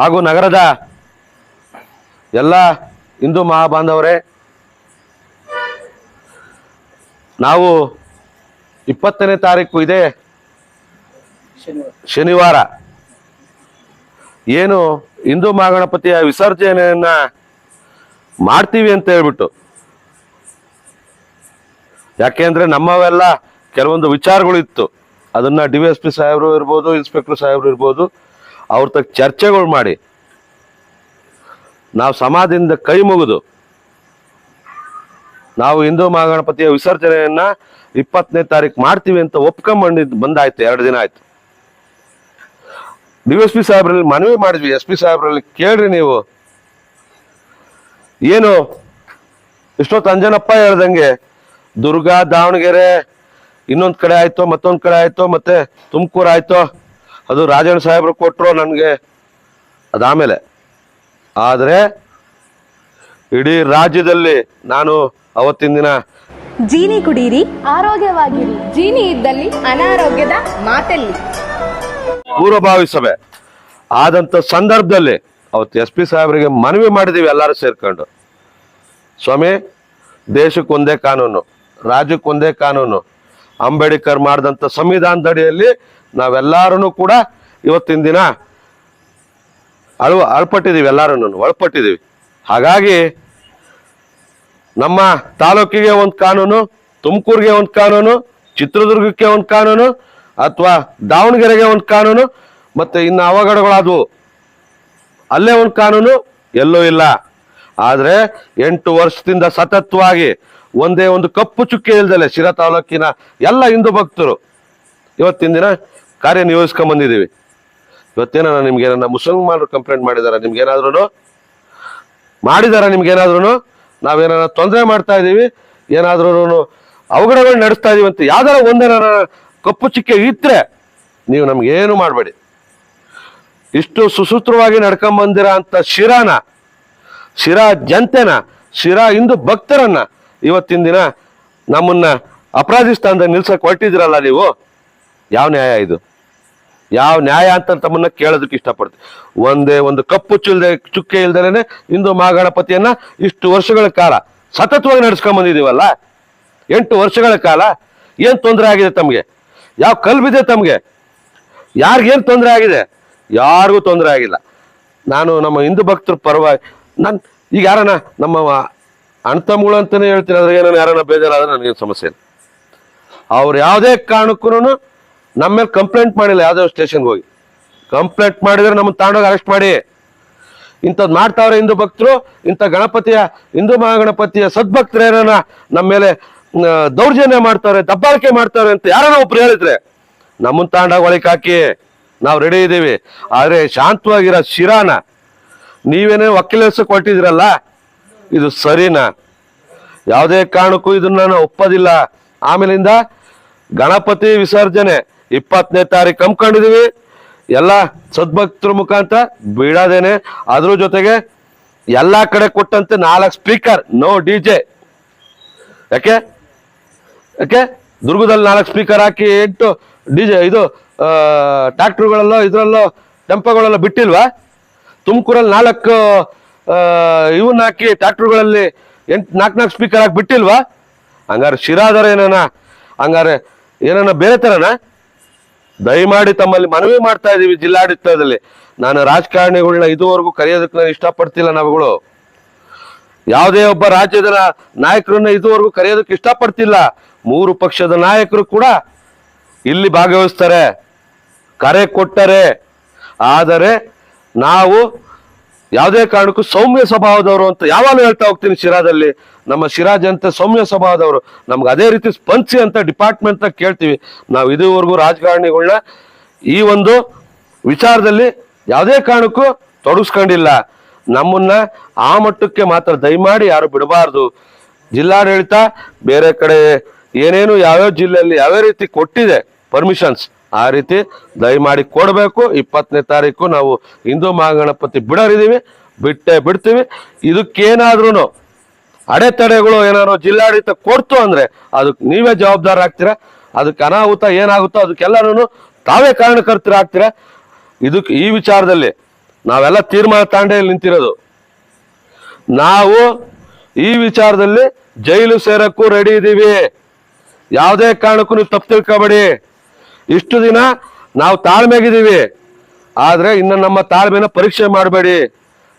ಹಾಗೂ ನಗರದ ಎಲ್ಲ ಹಿಂದೂ ಮಹಾಬಾಂಧವರೇ, ನಾವು ಇಪ್ಪತ್ತನೇ ತಾರೀಕು ಇದೆ. ಶನಿವಾರ. ಏನು ಹಿಂದೂ ಮಹಾಗಣಪತಿಯ ವಿಸರ್ಜನೆಯನ್ನ ಮಾಡ್ತೀವಿ ಅಂತ ಹೇಳ್ಬಿಟ್ಟು. ಯಾಕೆಂದ್ರೆ ನಮ್ಮವೆಲ್ಲ ಕೆಲವೊಂದು ವಿಚಾರಗಳು ಇತ್ತು. ಅದನ್ನ ಡಿ ಎಸ್ ಪಿ ಸಾಹೇಬರು ಇರ್ಬೋದು, ಇನ್ಸ್ಪೆಕ್ಟರ್ ಸಾಹೇಬರು ಇರ್ಬೋದು, ಅವ್ರ ತಕ್ಕ ಚರ್ಚೆಗಳು ಮಾಡಿ. ನಾವು ಸಮಾಧಿಯಿಂದ ಕೈ ಮುಗಿದು, ನಾವು ಹಿಂದೂ ಮಹಾಗಣಪತಿಯ ವಿಸರ್ಜನೆಯನ್ನ ಇಪ್ಪತ್ತನೇ ತಾರೀಕು ಮಾಡ್ತೀವಿ ಅಂತ ಒಪ್ಕೊಂಬಂದಿದ್ದು ಬಂದಾಯ್ತು, ಎರಡು ದಿನ ಆಯ್ತು. ಡಿ ಎಸ್ ಪಿ ಸಾಹೇಬ್ರಲ್ಲಿ ಮನವಿ ಮಾಡಿದ್ವಿ, ಎಸ್ ಪಿ ಸಾಹೇಬ್ರಲ್ಲಿ ಕೇಳ್ರಿ ನೀವು. ಏನು? ಇಷ್ಟೊತ್ತು ಅಂಜನಪ್ಪ ಹೇಳ್ದಂಗೆ, ದುರ್ಗಾ ದಾವಣಗೆರೆ ಇನ್ನೊಂದ್ ಕಡೆ ಆಯ್ತೋ ಮತ್ತೊಂದ್ ಕಡೆ ಆಯ್ತೋ ಮತ್ತೆ ತುಮಕೂರು ಆಯ್ತೋ ಅದು ರಾಜಣ್ಣ ಸಾಹೇಬ್ರು ಕೊಟ್ರು ನನಗೆ ಅದಾಮೇಲೆ ಆದರೆ ಇಡೀ ರಾಜ್ಯದಲ್ಲಿ ನಾನು ಅವತ್ತಿನ ದಿನ ಜೀನಿ ಕುಡೀರಿ. ಆರೋಗ್ಯವಾಗಿರಿ. ಜೀನಿ ಇದ್ದಲ್ಲಿ ಅನಾರೋಗ್ಯದ ಮಾತಲ್ಲಿ. ಪೂರ್ವಭಾವಿ ಸಭೆ. ಆದಂತ ಸಂದರ್ಭದಲ್ಲಿ ಅವತ್ತು ಎಸ್ ಪಿ ಸಾಹೇಬರಿಗೆ ಮನವಿ ಮಾಡಿದೀವಿ ಎಲ್ಲರೂ ಸೇರ್ಕೊಂಡು. ಸ್ವಾಮಿ ದೇಶಕ್ಕೊಂದೇ ಕಾನೂನು ರಾಜ್ಯಕ್ಕೊಂದೇ ಕಾನೂನು ಅಂಬೇಡ್ಕರ್ ಮಾಡಿದಂಥ ಸಂವಿಧಾನದಡಿಯಲ್ಲಿ ನಾವೆಲ್ಲರೂ ಕೂಡ ಇವತ್ತಿನ ದಿನ ಅಳು ಅಳ್ಪಟ್ಟಿದ್ದೀವಿ ಎಲ್ಲರೂ ಒಳಪಟ್ಟಿದ್ದೀವಿ. ಹಾಗಾಗಿ ನಮ್ಮ ತಾಲೂಕಿಗೆ ಒಂದು ಕಾನೂನು, ತುಮಕೂರಿಗೆ ಒಂದು ಕಾನೂನು, ಚಿತ್ರದುರ್ಗಕ್ಕೆ ಒಂದು ಕಾನೂನು, ಅಥವಾ ದಾವಣಗೆರೆಗೆ ಒಂದು ಕಾನೂನು, ಮತ್ತು ಇನ್ನು ಅವಘಡಗಳಾದವು. ಅಲ್ಲೇ ಒಂದು ಕಾನೂನು, ಎಲ್ಲೂ ಇಲ್ಲ. ಆದರೆ ಎಂಟು ವರ್ಷದಿಂದ ಸತತವಾಗಿ ಒಂದೇ ಒಂದು ಕಪ್ಪು ಚುಕ್ಕೆ ಇಲ್ದಲೆ ಶಿರಾ ತಾಲೂಕಿನ ಎಲ್ಲ ಹಿಂದೂ ಭಕ್ತರು. ಇವತ್ತಿನ ದಿನ ಕಾರ್ಯನಿರ್ವಹಿಸ್ಕೊಂಡ್ ಬಂದಿದ್ದೀವಿ. ಇವತ್ತೇನ ನಿಮ್ಗೆ ಮುಸಲ್ಮಾನರು ಕಂಪ್ಲೇಂಟ್ ಮಾಡಿದಾರ? ನಿಮ್ಗೇನಾದ್ರೂ ಮಾಡಿದಾರ ನಿಮ್ಗೆ ಏನಾದ್ರು ನಾವೇನಾರ ತೊಂದರೆ ಮಾಡ್ತಾ ಇದೀವಿ ಏನಾದ್ರೂ ಅವಘಡಗಳು ನಡೆಸ್ತಾ ಇದೀವಿ ಅಂತ ಯಾವ್ದಾರ ಒಂದೇನಾರ ಕಪ್ಪು ಚುಕ್ಕೆ ಇದ್ರೆ ನೀವು ನಮ್ಗೇನು ಮಾಡಬೇಡಿ. ಇಷ್ಟು ಸುಸೂತ್ರವಾಗಿ ನಡ್ಕೊಂಡ್ ಬಂದಿರ ಅಂತ ಶಿರಾನ, ಶಿರಾ ಜನತೆನ, ಶಿರಾ ಹಿಂದೂ ಭಕ್ತರನ್ನ ಇವತ್ತಿನ ದಿನ ನಮ್ಮನ್ನ ಅಪರಾಧಿ ಸ್ಥಾನದಲ್ಲಿ ನಿಲ್ಸಕ್ ಹೊರಟಿದ್ರಲ್ಲ ನೀವು? ಯಾವ ನ್ಯಾಯ ಇದು? ಯಾವ ನ್ಯಾಯ ಅಂತ ತಮ್ಮನ್ನ ಕೇಳೋದಕ್ಕೆ ಇಷ್ಟಪಡ್ತೀವಿ ಒಂದೇ ಒಂದು ಕಪ್ಪು ಚುಲ್ದೆ, ಚುಕ್ಕೆ ಇಲ್ದೇನೆ ಹಿಂದೂ ಮಹಾಗಣಪತಿಯನ್ನ ಇಷ್ಟು ವರ್ಷಗಳ ಕಾಲ ಸತತವಾಗಿ ನಡ್ಸ್ಕೊಂಡ್ ಬಂದಿದೀವಲ್ಲ ಎಂಟು ವರ್ಷಗಳ ಕಾಲ ಏನ್ ತೊಂದರೆ ಆಗಿದೆ ತಮಗೆ? ಯಾವ ಕಲ್ಬಿದೆ ತಮಗೆ? ಯಾರಿಗೇನು ತೊಂದರೆ ಆಗಿದೆ? ಯಾರಿಗೂ ತೊಂದರೆ ಆಗಿಲ್ಲ. ನಾನು ನಮ್ಮ ಹಿಂದೂ ಭಕ್ತರ ಪರವಾಗಿ ನಾನು ಈಗ ಯಾರನ ನಮ್ಮ ಅಣ್ತಮ್ಮಗಳು ಅಂತಾನೆ ಹೇಳ್ತೀನಿ. ಅದ್ರಾಗ ಏನೋ ಯಾರನ್ನ ಬೇಜಾರಾದ್ರೆ ನನಗೇನು ಸಮಸ್ಯೆ ಇಲ್ಲ. ಅವ್ರು ಯಾವುದೇ ಕಾರಣಕ್ಕೂ ನಮ್ಮ ಮೇಲೆ ಕಂಪ್ಲೇಂಟ್ ಮಾಡಿಲ್ಲ. ಯಾವುದೇ ಸ್ಟೇಷನ್ಗೆ ಹೋಗಿ. ಕಂಪ್ಲೇಂಟ್ ಮಾಡಿದ್ರೆ ನಮ್ಮನ್ನು ತಗೊಂಡೋಗಿ ಅರೆಸ್ಟ್ ಮಾಡಿ. ಇಂಥದ್ದು ಮಾಡ್ತಾವ್ರೆ ಹಿಂದೂ ಭಕ್ತರು, ಇಂಥ ಗಣಪತಿಯ, ಹಿಂದೂ ಮಹಾಗಣಪತಿಯ ಸದ್ಭಕ್ತರು ಏನಾರ ನಮ್ಮ ಮೇಲೆ ದೌರ್ಜನ್ಯ ಮಾಡ್ತಾರೆ ದಬ್ಬಾಳಿಕೆ ಮಾಡ್ತಾರೆ ಅಂತ ಯಾರನ್ನ ಒಬ್ರು ಹೇಳಿದ್ರೆ ನಮ್ಮನ್ನು ತಾಂಡಾಗ ಒಳಗೆ ಹಾಕಿ. ನಾವು ರೆಡಿ ಇದ್ದೀವಿ ಆದರೆ ಶಾಂತವಾಗಿರೋ ಶಿರಾನ ನೀವೇನೇ ವಕೀಲಸ ಹೊರಟಿದ್ದೀರಲ್ಲ ಇದು ಸರಿನಾ? ಯಾವುದೇ ಕಾರಣಕ್ಕೂ ಇದನ್ನ ನಾನು ಒಪ್ಪೋದಿಲ್ಲ. ಆಮೇಲಿಂದ ಗಣಪತಿ ವಿಸರ್ಜನೆ ಇಪ್ಪತ್ತನೇ ತಾರೀಕು ಹಮ್ಮಿಕೊಂಡಿದೀವಿ. ಎಲ್ಲ ಸದ್ಭಕ್ತರ ಮುಖಾಂತರ ಬಿಡೋದೇನೆ ಅದ್ರ ಜೊತೆಗೆ ಎಲ್ಲಾ ಕಡೆ ಕೊಟ್ಟಂತೆ ನಾಲ್ಕು ಸ್ಪೀಕರ್ ನೋ ಡಿ ಜೆ ಯಾಕೆ? ಯಾಕೆ? ದುರ್ಗದಲ್ಲಿ ನಾಲ್ಕು ಸ್ಪೀಕರ್ ಹಾಕಿ ಎಂಟು ಡಿ ಜೆ ಇದು ಟ್ರ್ಯಾಕ್ಟರ್ಗಳಲ್ಲೋ ಇದರಲ್ಲೋ, ಟೆಂಪೋಗಳೆಲ್ಲ ಬಿಟ್ಟಿಲ್ವಾ? ತುಮಕೂರಲ್ಲಿ ನಾಲ್ಕು ಇವನ್ನ ಹಾಕಿ ಟ್ರ್ಯಾಕ್ಟರ್ಗಳಲ್ಲಿ ಎಂಟು ನಾಲ್ಕು ನಾಲ್ಕು ಸ್ಪೀಕರ್ ಹಾಕಿ ಬಿಟ್ಟಿಲ್ವಾ? ಹಂಗಾರೆ ಶಿರಾದರ ಏನಾನ? ಹಂಗಾರೆ ಏನಾನ ಬೇರೆ ಥರನಾ ದಯಮಾಡಿ ತಮ್ಮಲ್ಲಿ ಮನವಿ ಮಾಡ್ತಾ ಇದೀವಿ ಜಿಲ್ಲಾಡಳಿತದಲ್ಲಿ. ನಾನು ರಾಜಕಾರಣಿಗಳನ್ನ ಇದುವರೆಗೂ ಕರೆಯೋದಕ್ಕೆ ನಾನು ಇಷ್ಟಪಡ್ತಿಲ್ಲ ನಾವುಗಳು. ಯಾವುದೇ ಒಬ್ಬ ರಾಜ್ಯದ ನಾಯಕರನ್ನ ಇದುವರೆಗೂ ಕರೆಯೋದಕ್ಕೆ ಇಷ್ಟಪಡ್ತಿಲ್ಲ. ಮೂರು ಪಕ್ಷದ ನಾಯಕರು ಕೂಡ ಇಲ್ಲಿ ಭಾಗವಹಿಸ್ತಾರೆ. ಕರೆ ಕೊಟ್ಟರೆ. ಆದರೆ ನಾವು ಯಾವುದೇ ಕಾರಣಕ್ಕೂ ಸೌಮ್ಯ ಸ್ವಭಾವದವರು ಅಂತ ಯಾವಾಗಲೂ ಹೇಳ್ತಾ ಹೋಗ್ತೀನಿ ಶಿರಾದಲ್ಲಿ. ನಮ್ಮ ಶಿರಾ ಜನತೆ ಸೌಮ್ಯ ಸ್ವಭಾವದವರು. ನಮ್ಗೆ ಅದೇ ರೀತಿ ಸ್ಪಂದಿಸಿ ಅಂತ ಡಿಪಾರ್ಟ್ಮೆಂಟ್ ಕೇಳ್ತೀವಿ. ನಾವು ಇದುವರೆಗೂ ರಾಜಕಾರಣಿಗಳನ್ನ ಈ ಒಂದು ವಿಚಾರದಲ್ಲಿ ಯಾವುದೇ ಕಾರಣಕ್ಕೂ ತೊಡಗಿಸ್ಕೊಂಡಿಲ್ಲ. ನಮ್ಮನ್ನ ಆ ಮಟ್ಟಕ್ಕೆ ಮಾತ್ರ ದಯಮಾಡಿ ಯಾರು ಬಿಡಬಾರ್ದು. ಜಿಲ್ಲಾಡಳಿತ ಬೇರೆ ಕಡೆ ಏನೇನು ಯಾವ್ಯಾವ ಜಿಲ್ಲೆಯಲ್ಲಿ ಯಾವ್ಯಾವ ರೀತಿ ಕೊಟ್ಟಿದೆ ಪರ್ಮಿಷನ್ಸ್ ಆ ರೀತಿ ದಯಮಾಡಿ ಕೊಡಬೇಕು. ಇಪ್ಪತ್ತನೇ ತಾರೀಕು ನಾವು ಹಿಂದೂ ಮಹಾಗಣಪತಿ ಬಿಡೋರಿದ್ದೀವಿ. ಬಿಟ್ಟೆ ಬಿಡ್ತೀವಿ. ಇದಕ್ಕೇನಾದ್ರೂ ಅಡೆತಡೆಗಳು ಏನಾದ್ರು ಜಿಲ್ಲಾಡಳಿತ ಕೊಡ್ತು ಅಂದ್ರೆ ಅದಕ್ಕೆ ನೀವೇ ಜವಾಬ್ದಾರ ಆಗ್ತೀರಾ? ಅದಕ್ಕೆ ಅನಾಹುತ ಏನಾಗುತ್ತೋ ಅದಕ್ಕೆಲ್ಲರೂ ತಾವೇ ಕಾರಣಕರ್ತರಾಗ್ತೀರಾ ಇದಕ್ಕೆ ಈ ವಿಚಾರದಲ್ಲಿ ನಾವೆಲ್ಲ ತೀರ್ಮಾನ ತಾಂಡೇ ನಿಂತಿರೋದು. ನಾವು ಈ ವಿಚಾರದಲ್ಲಿ ಜೈಲು ಸೇರಕ್ಕೂ ರೆಡಿ ಇದ್ದೀವಿ ಯಾವುದೇ ಕಾರಣಕ್ಕೂ ನೀವು ತಪ್ಪು ತಿಳ್ಕೊಬೇಡಿ. ಇಷ್ಟು ದಿನ ನಾವು ತಾಳ್ಮೆಗಿದ್ದೀವಿ. ಆದ್ರೆ ಇನ್ನು ನಮ್ಮ ತಾಳ್ಮೆನ ಪರೀಕ್ಷೆ ಮಾಡಬೇಡಿ.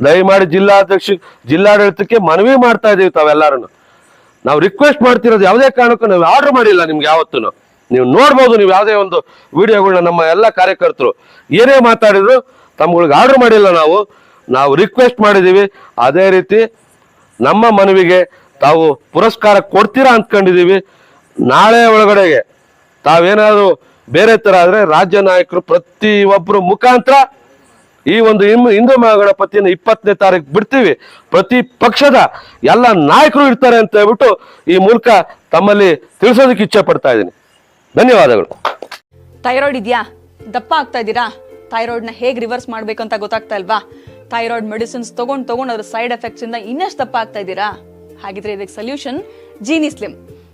ದಯಮಾಡಿ ಜಿಲ್ಲಾಧ್ಯಕ್ಷ, ಜಿಲ್ಲಾಡಳಿತಕ್ಕೆ ಮನವಿ ಮಾಡ್ತಾ ಇದೀವಿ ತಾವೆಲ್ಲರನ್ನು. ನಾವು ರಿಕ್ವೆಸ್ಟ್ ಮಾಡ್ತಿರೋದು ಯಾವುದೇ ಕಾರಣಕ್ಕೂ ನಾವು ಆರ್ಡರ್ ಮಾಡಿಲ್ಲ ನಿಮ್ಗೆ ಯಾವತ್ತೂ ನೀವು ನೋಡ್ಬೋದು ನೀವು ಯಾವುದೇ ಒಂದು ವಿಡಿಯೋಗಳನ್ನ ನಮ್ಮ ಎಲ್ಲ ಕಾರ್ಯಕರ್ತರು. ಏನೇ ಮಾತಾಡಿದ್ರು ತಮ್ಗಳಿಗೆ ಆರ್ಡರ್ ಮಾಡಿಲ್ಲ ನಾವು. ನಾವು ರಿಕ್ವೆಸ್ಟ್ ಮಾಡಿದೀವಿ ಅದೇ ರೀತಿ ನಮ್ಮ ಮನವಿಗೆ ತಾವು ಪುರಸ್ಕಾರ ಕೊಡ್ತೀರಾ ಅಂದ್ಕೊಂಡಿದ್ದೀವಿ. ನಾಳೆ ಒಳಗಡೆಗೆ ತಾವೇನಾದ್ರು ಬೇರೆ ತರ ಆದ್ರೆ ರಾಜ್ಯ ನಾಯಕರು ಪ್ರತಿ ಒಬ್ಬರು ಮುಖಾಂತರ ಈ ಒಂದು ಹಿಂದೂ ಮಹಾಗಣಪತಿಯನ್ನು ಇಪ್ಪತ್ತನೇ ತಾರೀಕು ಬಿಡ್ತೀವಿ. ಪ್ರತಿ ಪಕ್ಷದ ಎಲ್ಲ ನಾಯಕರು ಇರ್ತಾರೆ ಅಂತ ಹೇಳ್ಬಿಟ್ಟು ಈ ಮೂಲಕ ತಮ್ಮಲ್ಲಿ ತಿಳಿಸೋದಕ್ಕೆ ಇಚ್ಛೆ ಪಡ್ತಾ ಇದ್ದೀನಿ. ಧನ್ಯವಾದಗಳು. ಥೈರಾಯ್ಡ್ ಇದೆಯಾ? ದಪ್ಪ ಆಗ್ತಾ ಇದ್ದೀರಾ? ಥೈರಾಯ್ಡ್ನ ಹೇಗೆ ರಿವರ್ಸ್ ಮಾಡಬೇಕು ಅಂತ ಗೊತ್ತಾಗ್ತಾ ಇಲ್ವಾ? ಥೈರಾಯ್ಡ್ ಮೆಡಿಸಿನ್ಸ್ ತೊಗೊಂಡು ತೊಗೊಂಡು ಅದ್ರ ಸೈಡ್ ಎಫೆಕ್ಟ್ಸ್ ಇಂದ ಇನ್ನಷ್ಟು ದಪ್ಪ ಆಗ್ತಾ ಇದ್ದೀರಾ? ಹಾಗಿದ್ರೆ ಇದಕ್ಕೆ solution Jeeni slim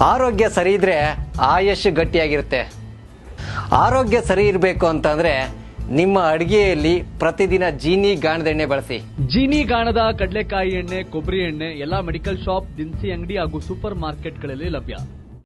ಆರೋಗ್ಯ ಸರಿ ಇದ್ರೆ ಆಯಸ್ಸು ಗಟ್ಟಿಯಾಗಿರುತ್ತೆ. ಆರೋಗ್ಯ ಸರಿ ಇರಬೇಕು ಅಂತಂದ್ರೆ ನಿಮ್ಮ ಅಡಿಗೆಯಲ್ಲಿ ಪ್ರತಿದಿನ ಜೀನಿ ಗಾಣದ ಎಣ್ಣೆ ಬಳಸಿ. ಜೀನಿ ಗಾಣದ ಕಡಲೆಕಾಯಿ ಎಣ್ಣೆ, ಕೊಬ್ಬರಿ ಎಣ್ಣೆ, ಎಲ್ಲಾ ಮೆಡಿಕಲ್ ಶಾಪ್, ದಿನಸಿ ಅಂಗಡಿ ಹಾಗೂ ಸೂಪರ್ ಮಾರ್ಕೆಟ್ಗಳಲ್ಲಿ ಲಭ್ಯ.